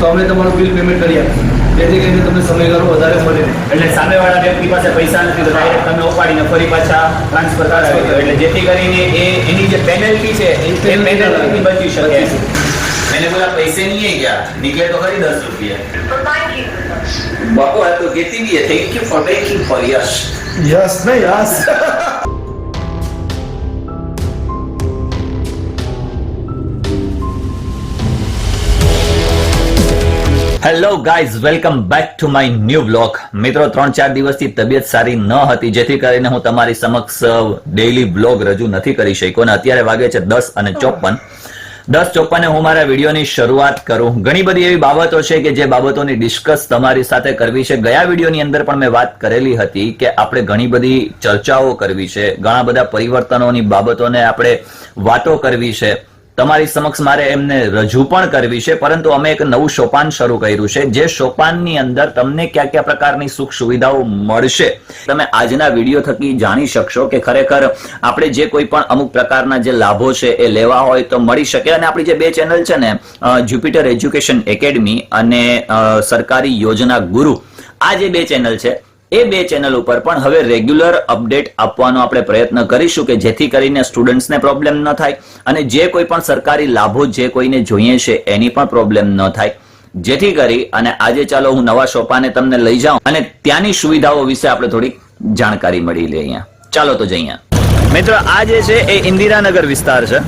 તો અમે તમારું બિલ પેમેન્ટ કરી આપીશું. જેથી કરીને તમને સમયગાળો વધારે મળે. એટલે સામેવાળા વ્યક્તિ પાસે પૈસા નથી તો ડાયરેક્ટ તમે ઉપાડીને ફરી પાછા ટ્રાન્સફર કરાવી દો એટલે જેથી કરીને એ એની જે પેનલ્ટી છે એ પેનલ્ટીથી બચી શકે. એને બોલા પૈસે નહીં ગયા નીકળે તો ખરી દસ રૂપિયા. બાપુ આ તો કેતી ગઈ thank you for making for yes yes ને yes hello guys welcome back to my new blog મિત્રો, ત્રણ ચાર દિવસથી તબિયત સારી ન હતી, જેથી કરીને હું તમારી સમક્ષ ડેઈલી બ્લોગ રજૂ નથી કરી શક્યો અને અત્યારે વાગે છે દસ અને ચોપન. દસ ચોપને હું મારા વિડીયોની શરૂઆત કરું. ઘણી બધી એવી બાબતો છે કે જે બાબતોની ડિસ્કસ તમારી સાથે કરવી છે. ગયા વિડીયોની અંદર પણ મેં વાત કરેલી હતી કે આપણે ઘણી બધી ચર્ચાઓ કરવી છે. ઘણા બધા પરિવર્તનોની બાબતોને આપણે વાતો કરવી છે. તમારી સમક્ષ મારે એમને રજૂ પણ કરવી છે, પરંતુ અમે એક નવું સોપાન શરૂ કર્યું છે, જે સોપાનની અંદર તમને કયા કયા પ્રકારની સુખ સુવિધાઓ મળશે. તમે આજના વીડિયો થકી જાણી શકશો કે ખરેખર આપણે જે કોઈ પણ અમુક પ્રકારના જે લાભો છે એ લેવા હોય તો મળી શકે. અને આપણી જે બે ચેનલ છે ને જ્યુપિટર એજ્યુકેશન એકેડમી અને સરકારી યોજના ગુરુ, આ જે બે ચેનલ છે એ બે ચેનલ ઉપર પણ હવે રેગ્યુલર અપડેટ આપવાનો આપણે પ્રયત્ન કરીશું કે જેથી કરીને સ્ટુડન્ટ્સને પ્રોબ્લેમ ન થાય અને જે કોઈ પણ સરકારી લાભો જે કોઈને જોઈએ છે એની પણ પ્રોબ્લેમ ન થાય. જેથી કરી અને આજે ચાલો હું નવા સોપાને તમને લઈ જાઉં અને ત્યાંની સુવિધાઓ વિશે આપણે થોડીક જાણકારી મળી લે અહીંયા. ચાલો તો જઈએ. મિત્રો, આ જે છે એ ઇન્દિરાનગર વિસ્તાર છે.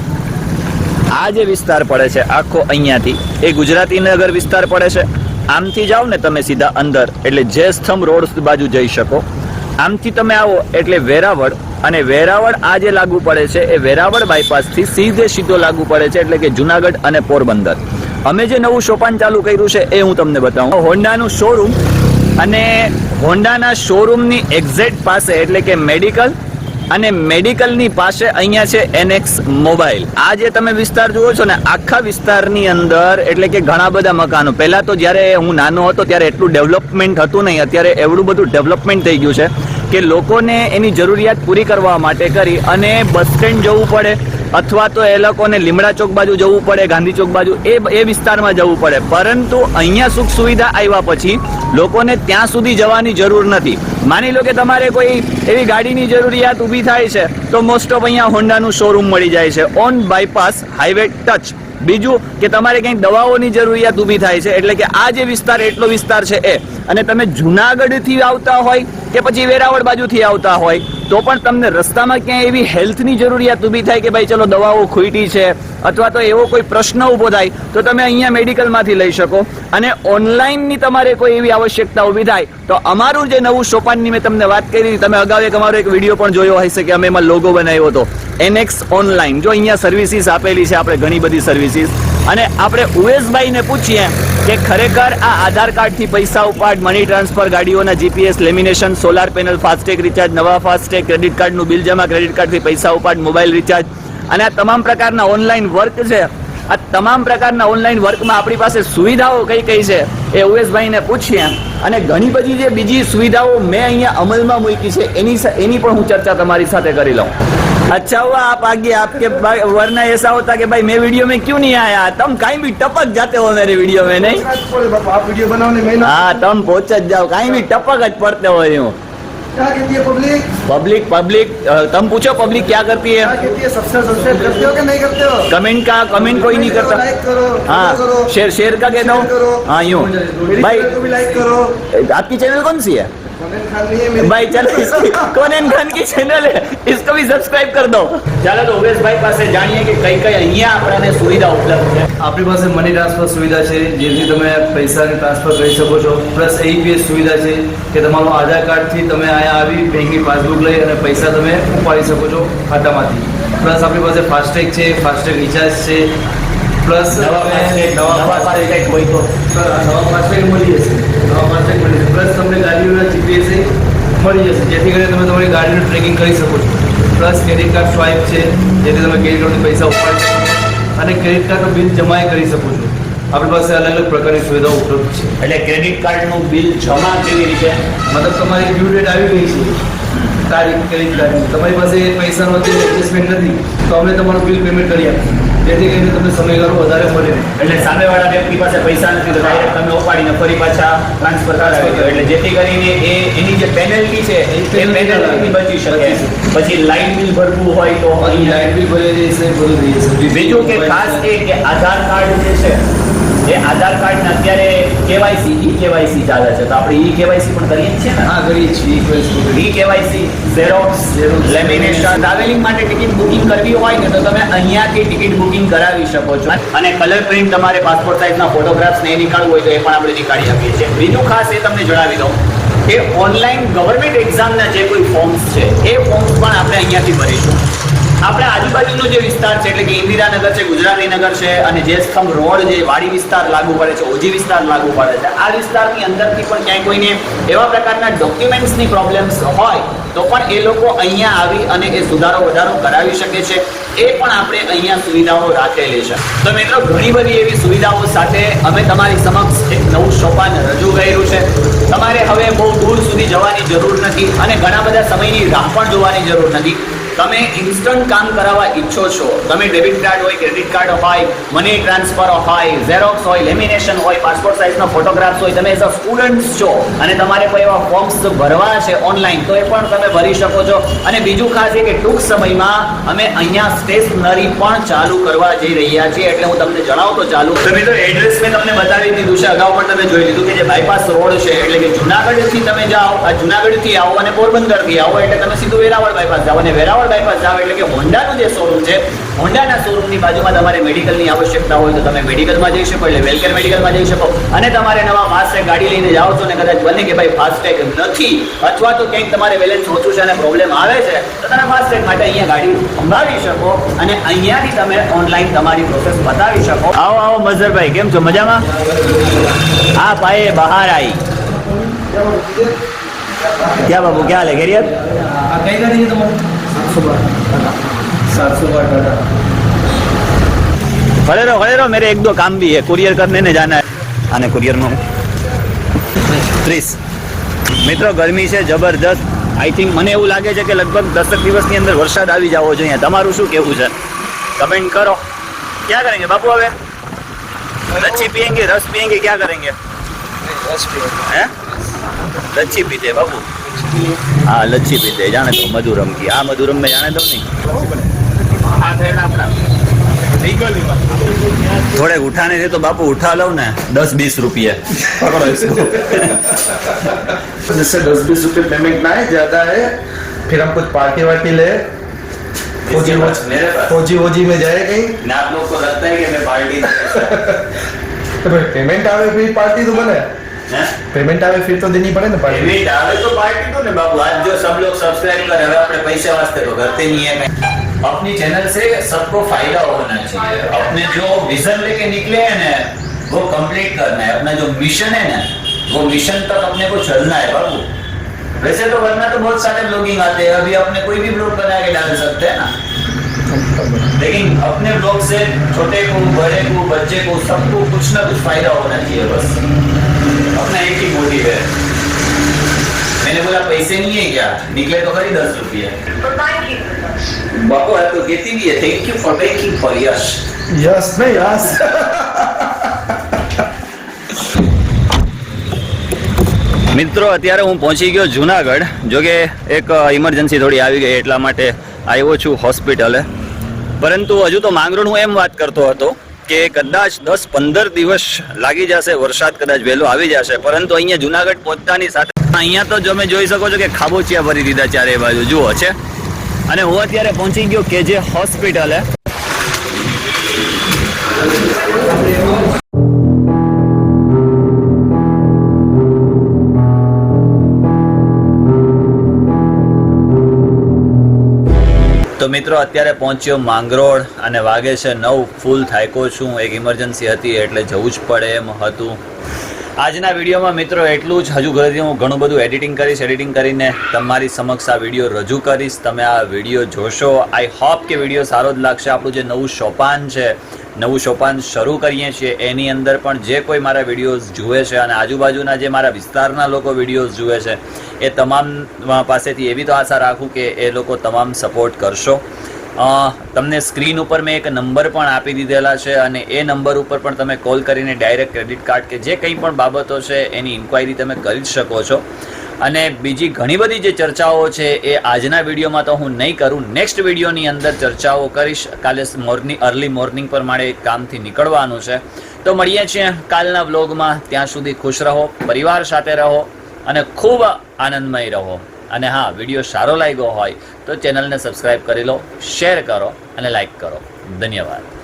આ જે વિસ્તાર પડે છે આખો અહીંયાથી. એ ગુજરાતી નગર વિસ્તાર પડે છે. આમથી જાઓ ને તમે સીધા અંદર, એટલે જે સ્તંભ રોડ બાજુ જઈ શકો. આમથી તમે આવો એટલે વેરાવળ, અને વેરાવળ આ જે લાગુ પડે છે, એ વેરાવળ બાયપાસથી સીધે સીધો લાગુ પડે છે, એટલે કે જુનાગઢ અને પોરબંદર. અમે જે નવું સોપાન ચાલુ કર્યું છે, એ હું તમને બતાવું. હોન્ડાનું શોરૂમ અને હોન્ડાના શોરૂમની એક્ઝેક્ટ પાસે, એટલે કે મેડિકલ અને મેડિકલની પાસે અહીંયા છે એનએક્સ મોબાઈલ. આ જે તમે વિસ્તાર જુઓ છો ને, આખા વિસ્તારની અંદર, એટલે કે ઘણા બધા મકાનો. પહેલાં તો જ્યારે હું નાનો હતો, ત્યારે એટલું ડેવલપમેન્ટ હતું નહીં. અત્યારે એવડું બધું ડેવલપમેન્ટ થઈ ગયું છે કે લોકોને એની જરૂરિયાત પૂરી કરવા માટે કરી અને બસ સ્ટેન્ડ જવું પડે અથવા તો એ લોકોને લીમડા ચોક બાજુ જવું પડે, ગાંધી ચોક બાજુ, એ એ વિસ્તારમાં જવું પડે. પરંતુ અહીંયા સુખ સુવિધા આવ્યા પછી લોકોને ત્યાં સુધી જવાની જરૂર નથી. માની લો કે તમારે કોઈ એવી ગાડીની જરૂરિયાત ઊભી થાય છે, તો મોસ્ટ ઓફ અહીંયા હોન્ડાનું શોરૂમ મળી જાય છે. ઓન બાયપાસ હાઈવે ટચ બીજું કે તમારે કંઈક દવાઓની જરૂરિયાત ઊભી થાય છે, એટલે કે આ જે વિસ્તાર, એટલો વિસ્તાર છે એ. અને તમે જુનાગઢથી આવતા હોય કે પછી વેરાવળ બાજુથી આવતા હોય, તો પણ તમને રસ્તામાં ક્યાંય એવી હેલ્થની જરૂરિયાત ઊભી થાય કે ભાઈ ચલો દવાઓ ખૂટી છે, અથવા તો એવો કોઈ પ્રશ્ન ઊભો થાય, તો તમે અહીંયા મેડિકલમાંથી લઈ શકો. અને ઓનલાઈનની તમારે કોઈ એવી આવશ્યકતા ઊભી થાય, તો અમારું જે નવું સોપાનની મેં તમને વાત કરી, તમે અગાઉ એક અમારો એક વીડિયો પણ જોયો હશે કે અમે એમાં લોગો બનાવ્યો હતો. એનએક્સ ઓનલાઈન જો અહીંયા સર્વિસીસ આપેલી છે, આપણે ઘણી બધી સર્વિસીસ અને આપણે ઉવેશભાઈને પૂછીએ કે ખરેખર આ આધાર કાર્ડથી પૈસા ઉપાડ money transfer ગાડીઓના GPS lamination solar panel FASTag recharge નવા ફાસ્ટેગ ક્રેડિટ કાર્ડનું બિલ જમા ક્રેડિટ કાર્ડથી પૈસા ઉપાડ મોબાઈલ રિચાર્જ અને આ તમામ પ્રકારના ઓનલાઈન વર્ક છે. આ તમામ પ્રકારના ઓનલાઈન વર્કમાં આપણી પાસે સુવિધાઓ કઈ કઈ છે એ ઉવેશભાઈને પૂછીએ અને ઘણી બધી જે બીજી સુવિધાઓ મેં અહીંયા અમલમાં મૂકી છે એની સ- એની પણ હું ચર્ચા તમારી સાથે કરી લઉં अच्छा हुआ आप आगे आपके बा- वरना ऐसा होता कि भाई मैं वीडियो में क्यों नहीं आया तुम कहीं भी टपक जाते हो मेरे वीडियो में नहीं બાપા આપ વિડીયો બનાવો ને મહિના हाँ तुम पहुंच જ जाओ कहीं भी टपक જ पड़ते हो यूं क्या कहती है पब्लिक पब्लिक पब्लिक तुम पूछो पब्लिक क्या करती क्या है? कहती है करते हो कि नहीं करते हो? कमेंट का कमेंट कोई नहीं करता। लाइक करो हाँ करो शेयर शेयर का कहता हूँ। हाँ यूँ। भाई लाइक करो। आपकी चैनल कौन सी है? कमेंट खान नहीं है मेरी भाई चलो इसकी कोनेन खान की चैनल है इसको भी सब्सक्राइब कर दो ચાલો તો ઉમેશભાઈ પાસે જાણીએ કે કઈ કઈ અહીંયા આપણને સુવિધા ઉપલબ્ધ છે આપણી પાસે મની ટ્રાન્સફર સુવિધા છે જેથી તમે પૈસાની ટ્રાન્સફર કરી શકો છો પ્લસ એઈપીએસ સુવિધા છે કે તમારું આધાર કાર્ડથી તમે અહીંયા આવી બેંકની પાસબુક લઈ અને પૈસા તમે ઉપાડી શકો છો ખાતામાંથી પ્લસ આપણી પાસે ફાસ્ટેગ છે ફાસ્ટેગ રિચાર્જ છે પ્લસ નવા ફાસ્ટેગ નવા ફાસ્ટેગ હોય તો નવા ફાસ્ટેગ મળી જશે નવા મળે છે પ્લસ તમને ગાડીઓના જીપીએસએ મળી જશે. જેથી કરીને તમે તમારી ગાડીનું ટ્રેકિંગ કરી શકો છો. પ્લસ ક્રેડિટ કાર્ડ સ્વાઇપ છે જેથી તમે ક્રેડિટ કાર્ડથી પૈસા ઉપાડી શકો અને ક્રેડિટ કાર્ડનું બિલ જમાય કરી શકો છો. આપણી પાસે અલગ અલગ પ્રકારની સુવિધાઓ ઉપલબ્ધ છે. એટલે ક્રેડિટ કાર્ડનું બિલ જમા કેવી રીતે? મતલબ તમારી ડ્યુ ડેટ આવી ગઈ છે. તારીખ ક્રેડિટ કાર્ડની તમારી પાસે પૈસાનો અત્યારે એડજસ્ટમેન્ટ નથી તો અમે તમારું બિલ પેમેન્ટ કરી આપીશું જેથી કરીને તમને સમયગાળો વધારે મળે. એટલે સામેવાળા વ્યક્તિ પાસે પૈસા નથી તો ડાયરેક્ટ તમે ઉપાડીને ફરી પાછા ટ્રાન્સફર કરાવી દો. એટલે જેથી કરીને એ એની જે પેનલ્ટી છે એ પેનલ્ટીથી બચી શકે. પછી લાઇટ બિલ ભરવું હોય તો અહીં લાઇટ બી ભરી છે થઈ જશે બીજું કે ખાસ એ કે આધાર કાર્ડ જે છે એ આધાર કાર્ડ અત્યારે કેવાયસી ઈ કેવાયસી ચાલે છે. તો આપણે ઈ કેવાયસી પણ કરીએ છીએ ને? હા કરીએ છીએ e KYC xerox lamination travelling માટે ટિકિટ બુકિંગ કરવી હોય ને તો તમે અહીંયાથી ટિકિટ બુકિંગ કરાવી શકો છો. અને કલર પ્રિન્ટ તમારે પાસપોર્ટ સાઇઝના ફોટોગ્રાફ્સ ને એ નીકાળવું હોય તો એ પણ આપણે નીકાળી આપીએ છીએ. બીજું ખાસ એ તમને જણાવી દઉં કે ઓનલાઈન ગવર્મેન્ટ એક્ઝામના જે કોઈ ફોર્મ્સ છે એ ફોર્મ્સ પણ આપણે અહીંયાથી ભરીશું. આપણે આજુબાજુનો જે વિસ્તાર છે, એટલે કે ઇન્દિરાનગર છે ગુજરાતીનગર છે, અને જે સ્તંભ રોડ જે વાડી વિસ્તાર લાગુ પડે છે, ઓજી વિસ્તાર લાગુ પડે છે, આ વિસ્તારની અંદરથી પણ ક્યાંય કોઈને એવા પ્રકારના ડોક્યુમેન્ટ્સની પ્રોબ્લેમ્સ હોય, તો પણ એ લોકો અહીંયા આવી અને એ સુધારો વધારો કરાવી શકે છે. એ પણ આપણે અહીંયા સુવિધાઓ રાખેલી છે. તો મિત્રો, ઘણી બધી એવી સુવિધાઓ સાથે અમે તમારી સમક્ષ એક નવું સોપાન રજૂ કર્યું છે. તમારે હવે બહુ દૂર સુધી જવાની જરૂર નથી અને ઘણા બધા સમયની રાહ પણ જોવાની જરૂર નથી. તમે ઇન્સ્ટન્ટ કામ કરાવવા ઈચ્છો છો, તમે ડેબિટ કાર્ડ હોય ક્રેડિટ કાર્ડ હોય મની ટ્રાન્સફર હોય ઝેરોક્સ હોય લેમિનેશન હોય પાસપોર્ટ સાઇઝનો ફોટોગ્રાફ્સ હોય, તમે એઝ અ સ્ટુડન્ટ છો અને તમારે કોઈ એવા ફોર્મ્સ ભરવા છે ઓનલાઈન તો એ પણ તમે ભરી શકો છો. અને બીજું ખાસ એ કે ટૂંક સમયમાં અમે અહીંયા સ્ટેશનરી પણ ચાલુ કરવા જઈ રહ્યા છીએ, એટલે હું તમને જણાવતો ચાલુ. તમે તો એડ્રેસ મેં તમને બતાવી દીધું છે, અગાઉ પણ તમે જોઈ લીધું કે જે બાયપાસ રોડ છે, એટલે કે જુનાગઢથી તમે જાઓ, આ જુનાગઢથી આવો અને પોરબંદરથી આવો, એટલે તમે સીધું વેરાવળ બાયપાસ જાઓ અને વેરાવળ બાયપાસ જાઓ એટલે કે હોન્ડાનું જે શોરૂમ છે હોન્ડાના શોરૂમની બાજુમાં તમારે મેડિકલની આવશ્યકતા હોય તો તમે મેડિકલમાં જઈ શકો એટલે વેલકેર મેડિકલમાં જઈ શકો. અને તમારે નવા ફાસ્ટેગ ગાડી લઈને જાઓ છો ને કદાચ બને કે ભાઈ ફાસ્ટેગ નથી, અથવા તો ક્યાંક તમારે બેલેન્સ ઓછું છે અને પ્રોબ્લેમ આવે છે, તો તમે ફાસ્ટેગ માટે અહીંયા ગાડી સંભાળી શકો અને અહીંયાથી તમે ઓનલાઈન તમારી પ્રોસેસ બતાવી શકો. આવો આવો, મઝરભાઈ, કેમ છો? મજામાં? આ પાયે બહાર આવી ક્યાં બાબુ ક્યાં લે ઘેરિયત આ કઈ ગાડી છે તમારી સાતસો બાર સાતસો બાર ટાટા खड़े रहो खड़े रहो मेरे एक दो काम भी है कुरियर करने ने जाना है आने कुरियर में ત્રીસ મિત્રો ગરમી છે જબરદસ્ત આઈ થિંક મને એવું લાગે છે કે લગભગ દસક દિવસની અંદર વરસાદ આવી જવો જોઈએ તમારું શું કેવું છે કમેન્ટ કરો ક્યાં કરેંગે બાપુ હવે લચ્છી पियेंगे रस पियेंगे क्या करेंगे हैं लच्छी पीते हैं बाबू હા લચ્છી પીતે જાણે તો મધુરમ કી આ મધુરમ મેં જાણે દઉં નહીં. થોડે ઉઠાને છે તો બાપુ ઉઠા લઉં ને દસ બીસ રૂપિયા. जिससे दस बीस रुपये पेमेंट ना है ज़्यादा है फिर हम कुछ पार्टी वार्टी ले फौजी फौजी फौजी में जाए कहीं ना आप लोग को लगता है कि मैं पार्टी पेमेंट आवे फिर पार्टी तो बने पेमेंट आवे फिर तो देनी पड़े ना पार्टी पेमेंट आवे तो पार्टी तो ने बाबू आज जो सब लोग सब्सक्राइब करे હવે આપણે પૈસા વાસ્તે તો करते नहीं है कहीं अपनी चैनल से सबको फायदा होना चाहिए अपने जो विजन लेके निकले हैं ना वो कंप्लीट करना है अपना जो मिशन है ना वो मिशन तक अपने को चलना है बाबू वैसे तो वरना तो बहुत सारे ब्लॉगिंग आते हैं अभी अपने कोई भी ब्लॉग बना के डाल सकते हैं ना लेकिन अपने ब्लॉग से छोटे को बड़े को बच्चे को सबको कुछ ना कुछ फायदा होना चाहिए बस अपना एक ही मोटिव है मैंने बोला पैसे नहीं है क्या निकले तो खरी दस रुपये तो थैंक यू बापू आप तो कहती भी है thank you for making for Yash yes नहीं यस મિત્રો અત્યારે હું પહોંચી ગયો જુનાગઢ જો કે એક ઇમરજન્સી થોડી આવી ગઈ એટલા માટે આવ્યો છું હોસ્પિટલે પરંતુ હજુ તો માંગરોળ હું એમ વાત કરતો હતો કે કદાચ દસ પંદર દિવસ લાગી જશે, વરસાદ કદાચ વહેલો આવી જશે, પરંતુ અહીંયા જુનાગઢ પહોંચતાની સાથે અહીંયા તો તમે જોઈ શકો છો કે ખાબોચિયા ભરી દીધા ચારે બાજુ. જુઓ છે. અને હું અત્યારે પહોંચી ગયો કે જે હોસ્પિટલે તો મિત્રો, અત્યારે પહોંચ્યો માંગરોળ અને વાગે છે નવ. ફૂલ થાયકો છું. એક ઇમરજન્સી હતી એટલે જવું જ પડે એમ હતું. આજના વિડીયોમાં મિત્રો એટલું જ. હજુ ઘરેથી હું ઘણું બધું એડિટિંગ કરીશ એડિટિંગ કરીને તમારી સમક્ષ આ વીડિયો રજૂ કરીશ. તમે આ વીડિયો જોશો. આઈ હોપ કે વીડિયો સારો જ લાગશે. આપણું જે નવું સોપાન છે નવું સોપાન શરૂ કરીએ છીએ. એની અંદર પણ જે કોઈ મારા વિડીયોઝ જુએ છે અને આજુબાજુના જે મારા વિસ્તારના લોકો વિડીયોઝ જુએ છે, એ તમામ પાસેથી એવી તો આશા રાખું કે એ લોકો તમામ સપોર્ટ કરશો. તમને સ્ક્રીન ઉપર મેં એક નંબર પણ આપી દીધેલા છે અને એ નંબર ઉપર પણ તમે કોલ કરીને ડાયરેક્ટ ક્રેડિટ કાર્ડ કે જે કંઈ પણ બાબતો છે એની ઇન્ક્વાયરી તમે કરી શકો છો. અને બીજી ઘણી બધી જે ચર્ચાઓ છે એ આજના વિડીયોમાં તો હું નહીં કરું. નેક્સ્ટ વિડીયોની અંદર ચર્ચાઓ કરીશ. કાલે મોર્નિંગ અર્લી મોર્નિંગ પર મારે કામથી નીકળવાનું છે. તો મળીએ છીએ કાલના વ્લોગમાં. ત્યાં સુધી ખુશ રહો, પરિવાર સાથે રહો અને ખૂબ આનંદમય રહો. અને હા, વીડિયો સારો લાગ્યો હોય તો ચેનલને સબસ્ક્રાઈબ કરી લો શેર કરો અને લાઈક કરો. ધન્યવાદ.